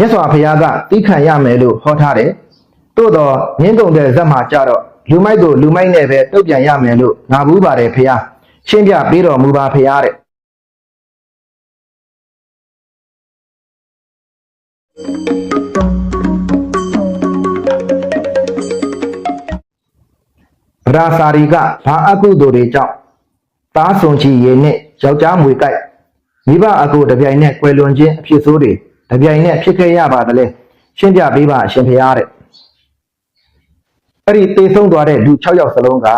မြတ်စွာဘုရားကတိခံရမယ်လို့ဟောထားတယ်သို့တော့မြင်းကုန်တဲ့ဇက်မှာကြတော့လူမိုက်ကိုလူမိုက်နဲ့ပဲတုတ်ပြန်ရမယ်လို့ငါဘူးပါတယ်ဘုရားရှင်းပြပေးတော်မူပါဘုရားတဲ့ဗရာစာရီကဘာအကုသိုလ်တွေကြောင့်သားဆုံချီရေနဲ့ယောက်ျားမွေကြိုက်မိဘအကုတပြိုင်နဲ့ကွယ်လွန်ခြင်းအဖြစ်ဆိုးတွေ တပြိုင်နဲ့ဖြစ်ခဲ့ရပါသလဲရှင်းပြပေးပါအရှင်ဖျားတဲ့အဲ့ဒီတေဆုံးသွားတဲ့လူ6ယောက်စလုံးက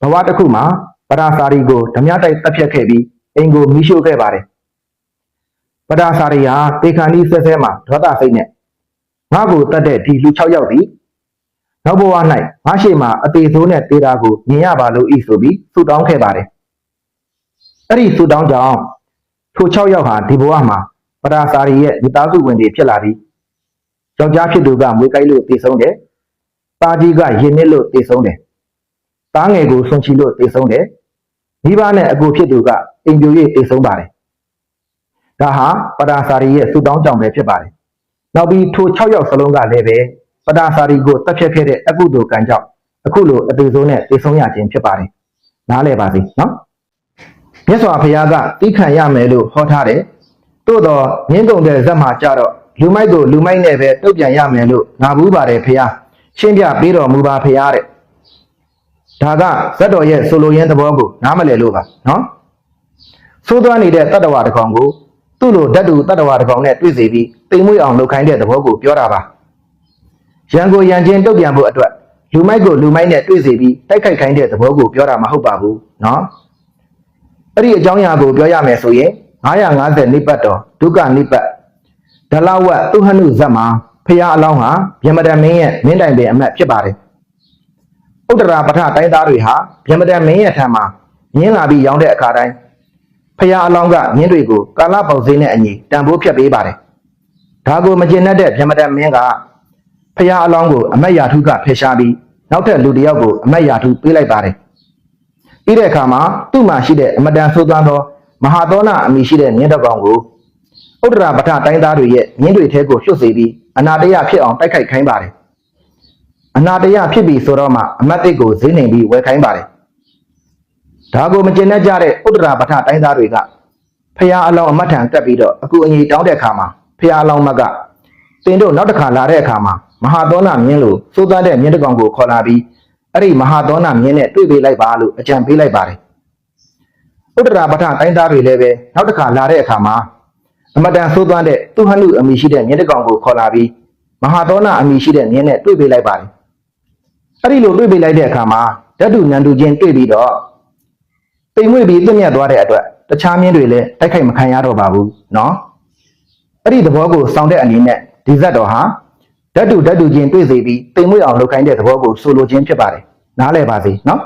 ဘဝတစ်ခုမှာဗရာစာရီကိုဓမြတိုက်တပ်ဖြတ်ခဲ့ပြီးအိမ်ကိုမိရှို့ခဲ့ပါတယ်ဗရာစာရီဟာတေခါနီးဆဲဆဲမှာဒေါသစိတ်နဲ့ငါ့ကိုတတ်တဲ့ဒီလူ6ယောက်ဒီနောက်ဘဝ၌ငါရှိမှအသေးဆိုးနဲ့တေးတာကိုမြင်ရပါလို့ဤဆိုပြီးဆူတောင်းခဲ့ပါတယ်။အဲ့ဒီဆူတောင်းကြောင့်ထို6ယောက်ဟာဒီဘဝမှာ ပရာစာရီရဲ့မိသားစုဝင်တွေဖြစ်လာပြီးယောက်ျားဖြစ်သူကမွေးကိုက်လို့တေဆုံးတယ်။တာကြီးကရင်နစ်လို့တေဆုံးတယ်။တားငယ်ကိုဆွန်ချီလို့တေဆုံးတယ်။မိဘနဲ့အကိုဖြစ်သူကအိမ်ပြို၍တေဆုံးပါတယ်။ဒါဟာပရာစာရီရဲ့ဆူတောင်းကြောင့်ပဲဖြစ်ပါတယ်။နောက်ပြီးထို6ယောက်စလုံးကလည်းပဲပဒါစာရီကိုတက်ဖြတ်ခဲ့တဲ့အကုသိုလ်ကံကြောင့်အခုလိုအသေးဆုံးနဲ့သေဆုံးရခြင်းဖြစ်ပါတယ်။နားလည်ပါစေနော်။မြတ်စွာဘုရားကတိခံရမယ်လို့ဟောထားတယ်။ သို့တော့မြင်းကုံတဲ့ဇက်မှာကြတော့လူမိုက်ကိုလူမိုက်နဲ့ပဲတုတ်ပြန်ရမယ်လို့ငါဘူးပါတယ်ဖះရှင်းပြပေးတော်မူပါဖះတဲ့ဒါကဇက်တော်ရဲ့ဆိုလိုရင်းသဘောကိုနားမလည်လို့ပါနော်ဆိုးသွမ်းနေတဲ့တတ္တဝါတစ်ကောင်ကိုသူ့လိုဓာတုတတ္တဝါတစ်ကောင်နဲ့တွေ့စေပြီးတိမ်မွေ့အောင်လုပ်ခိုင်းတဲ့သဘောကိုပြောတာပါရန်ကိုရန်ချင်းတုတ်ပြန်ဖို့အတွက်လူမိုက်ကိုလူမိုက်နဲ့တွေ့စေပြီးတိုက်ခိုက်ခိုင်းတဲ့သဘောကိုပြောတာမဟုတ်ပါဘူးနော်အဲ့ဒီအကြောင်းအရာကိုပြောရမယ်ဆိုရင် 950နိပတ်တော်ဒုက္ခနိပတ်ဒလဝတ်သူဟနုဇတ်မှာဖရာအလောင်းဟာဗျမဒံမင်းရဲ့မင်းတိုင်ပင်အမတ်ဖြစ်ပါတယ်ဥတ္တရာပထတိုင်းသားတွေဟာဗျမဒံမင်းရဲ့ထံမှာမြင်းလာပြီးရောင်းတဲ့အခါတိုင်းဖရာအလောင်းကမြင်းတွေကိုကာလပေါက်စင်းနဲ့အညီတန်ဖိုးဖြတ်ပေးပါတယ်ဒါကိုမကျင်တတ်တဲ့ဗျမဒံမင်းကဖះအလောင်းကိုအမတ်ယာထုကဖယ်ရှားပြီးနောက်ထပ်လူတစ်ယောက်ကိုအမတ်ယာထုပေးလိုက်ပါတယ်။ပြီးတဲ့အခါမှာသူ့မှာရှိတဲ့အမတန်ဆိုးသွမ်းသော မဟာသောနာအမိရှိတဲ့မြင်းတစ်ကောင်ကိုဥဒ္ဒရာပထတိုင်းသားတွေရဲ့မြင်းတွေထဲကိုလွှတ်စေပြီးအနာတရဖြစ်အောင်တိုက်ခိုက်ခိုင်းပါတယ်။အနာတရဖြစ်ပြီးဆိုတော့မှအမတ်တိတ်ကိုဈေးနှိမ်ပြီးဝယ်ခိုင်းပါတယ်။ဒါကိုမကျင်တတ်ကြတဲ့ဥဒ္ဒရာပထတိုင်းသားတွေကဖះအလောင်းအမတ်ထံကပ်ပြီးတော့အကူအညီတောင်းတဲ့အခါမှာဖះအလောင်းမတ်ကတင်တို့နောက်တစ်ခါလာတဲ့အခါမှာမဟာသောနာမြင်းလို့စိုးသားတဲ့မြင်းတစ်ကောင်ကိုခေါ်လာပြီးအဲ့ဒီမဟာသောနာမြင်းနဲ့တွေ့ပေးလိုက်ပါလို့အကြံပေးလိုက်ပါတယ် ဥဒ္ဒရာပထတိုင်းသားတွေလည်းပဲနောက်တစ်ခါလာတဲ့အခါမှာအမတန်စိုးသားတဲ့သူဟနုအမိရှိတဲ့မြင်းတစ်ကောင်ကိုခေါ်လာပြီးမဟာသောနာအမိရှိတဲ့မြင်းနဲ့တွေ့ပေးလိုက်ပါတယ်အဲ့ဒီလိုတွေ့ပေးလိုက်တဲ့အခါမှာဓာတုဉာဏ်တူချင်းတွေ့ပြီးတော့ပိန်မွေ့ပြီးပြည့်မြတ်သွားတဲ့အတွက်တခြားမြင်းတွေလည်းတိုက်ခိုက်မခံရတော့ပါဘူးเนาะ အဲ့ဒီသဘောကိုစောင့်တဲ့အနေနဲ့ဒီဇတ်တော်ဟာဓာတ်တူဓာတ်တူချင်းတွေ့စေပြီးတိမ်မွေ့အောင်လုပ်ခိုင်းတဲ့သဘောကိုဆိုလိုခြင်းဖြစ်ပါတယ်နားလည်ပါစေနော်